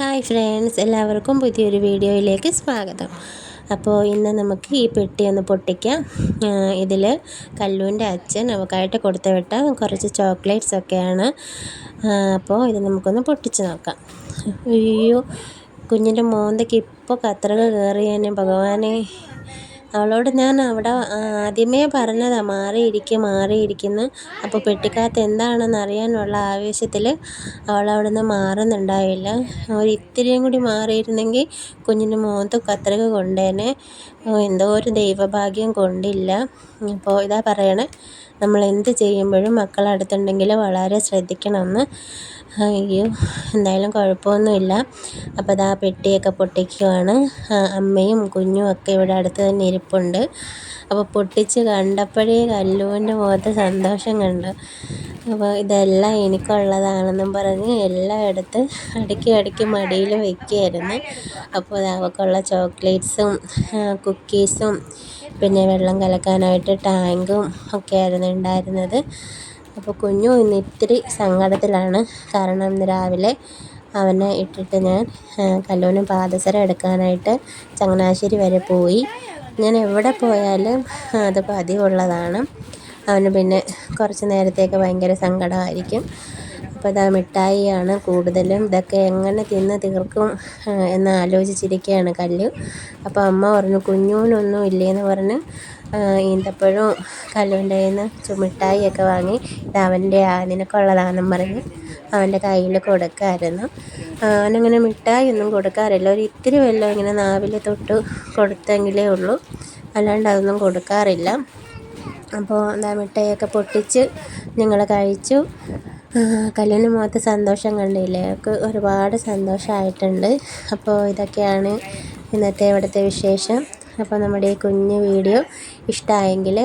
Hi friends എല്ലാവർക്കും പുതിയൊരു വീഡിയോയിലേക്ക് സ്വാഗതം. അപ്പോൾ ഇന്ന് നമുക്ക് ഈ പെട്ടി ഒന്ന് പൊട്ടിക്കാം. ഇതിൽ കല്ലുവിന്റെ അച്ഛൻ അവക്കായിട്ട് കൊടുത്തു വിട്ട കുറച്ച് ചോക്ലേറ്റ്സ് ഒക്കെയാണ്. അപ്പോൾ ഇത് നമുക്കൊന്ന് പൊട്ടിച്ച് നോക്കാം. അയ്യോ കുഞ്ഞിന്റെ മോന്തയ്ക്ക് ഇപ്പോൾ കത്രകൾ കയറിയേനെ ഭഗവാനെ. അവളോട് ഞാൻ അവിടെ ആദ്യമേ പറഞ്ഞതാണ് മാറിയിരിക്കും മാറിയിരിക്കുന്നു. അപ്പോൾ പെട്ടിക്കകത്ത് എന്താണെന്ന് അറിയാനുള്ള ആവേശത്തിൽ അവൾ അവിടെ നിന്ന് മാറുന്നുണ്ടായില്ല. ഒരു ഇത്തിരിയും കൂടി മാറിയിരുന്നെങ്കിൽ കുഞ്ഞിന് മുഖത്ത് കത്രിക കൊണ്ടേനെ. എന്തോ ഒരു ദൈവഭാഗ്യം കൊണ്ടില്ല. അപ്പോൾ ഇതാ പറയണേ നമ്മൾ എന്ത് ചെയ്യുമ്പോഴും മക്കളടുത്തുണ്ടെങ്കിൽ വളരെ ശ്രദ്ധിക്കണമെന്ന്. അയ്യോ എന്തായാലും കുഴപ്പമൊന്നുമില്ല. അപ്പോൾ ഇതാ പെട്ടിയൊക്കെ പൊട്ടിക്കുവാണ്. അമ്മയും കുഞ്ഞും ഒക്കെ ഇവിടെ അടുത്ത് തന്നെ ഇരിപ്പുണ്ട്. അപ്പോൾ പൊട്ടിച്ച് കണ്ടപ്പോഴേ കല്ലുവിന്റെ മുഖത്ത് സന്തോഷം കണ്ടു. അപ്പോൾ ഇതെല്ലാം എനിക്കുള്ളതാണെന്നും പറഞ്ഞ് എല്ലാം എടുത്ത് അടുക്കി അടുക്കി മടിയിൽ വയ്ക്കുകയായിരുന്നു അപ്പോൾ അവക്കുള്ള ചോക്ലേറ്റ്സും കുക്കീസും പിന്നെ വെള്ളം കലക്കാനായിട്ട് ടാങ്കും ഒക്കെ ആയിരുന്നു ഉണ്ടായിരുന്നത്. അപ്പോൾ കുഞ്ഞു ഇന്ന് ഇത്തിരി സങ്കടത്തിലാണ്. കാരണം ഇന്ന് രാവിലെ അവനെ ഇട്ടിട്ട് ഞാൻ കല്ലൂന് പാദസരം എടുക്കാനായിട്ട് ചങ്ങനാശ്ശേരി വരെ പോയി. ഞാൻ എവിടെ പോയാലും അത് പതിവുള്ളതാണ്. അവന് പിന്നെ കുറച്ച് നേരത്തേക്ക് ഭയങ്കര സങ്കടമായിരിക്കും. അപ്പോൾ ഇതാ മിഠായിയാണ് കൂടുതലും. ഇതൊക്കെ എങ്ങനെ തിന്ന് തീർക്കും എന്ന് ആലോചിച്ചിരിക്കുകയാണ് കല്ലു. അപ്പോൾ അമ്മ പറഞ്ഞു കുഞ്ഞൂനൊന്നും ഇല്ലേന്ന് പറഞ്ഞ് ഈന്തപ്പഴവും കല്ലുവിന്റെ കയ്യിൽ നിന്ന് മിഠായിയൊക്കെ വാങ്ങി ഇത് അവന്റെ നിനക്കുള്ളതാണെന്നും പറഞ്ഞ് അവന്റെ കയ്യിൽ കൊടുക്കാമായിരുന്നു അവനങ്ങനെ മിഠായി ഒന്നും കൊടുക്കാറില്ല. ഒരു ഇത്തിരി വെള്ളം ഇങ്ങനെ നാവിൽ തൊട്ട് കൊടുത്തെങ്കിലേ ഉള്ളൂ. അല്ലാണ്ട് അതൊന്നും കൊടുക്കാറില്ല. അപ്പോൾ എന്താ മിഠായിയൊക്കെ പൊട്ടിച്ച് ഞങ്ങൾ കഴിച്ചു. കല്യാണ മുഖത്ത് സന്തോഷം കണ്ടില്ലേ? ഒക്കെ ഒരുപാട് സന്തോഷമായിട്ടുണ്ട് അപ്പോൾ ഇതൊക്കെയാണ് ഇന്നത്തെ ഇവിടുത്തെ വിശേഷം. അപ്പോൾ നമ്മുടെ ഈ കുഞ്ഞു വീഡിയോ ഇഷ്ടമായെങ്കിൽ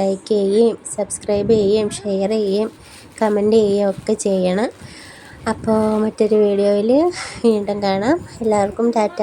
ലൈക്ക് ചെയ്യുകയും സബ്സ്ക്രൈബ് ചെയ്യുകയും ഷെയർ ചെയ്യുകയും കമന്റ് ചെയ്യുകയും ഒക്കെ ചെയ്യണം. അപ്പോൾ മറ്റൊരു വീഡിയോയിൽ വീണ്ടും കാണാം. എല്ലാവർക്കും ടാറ്റ.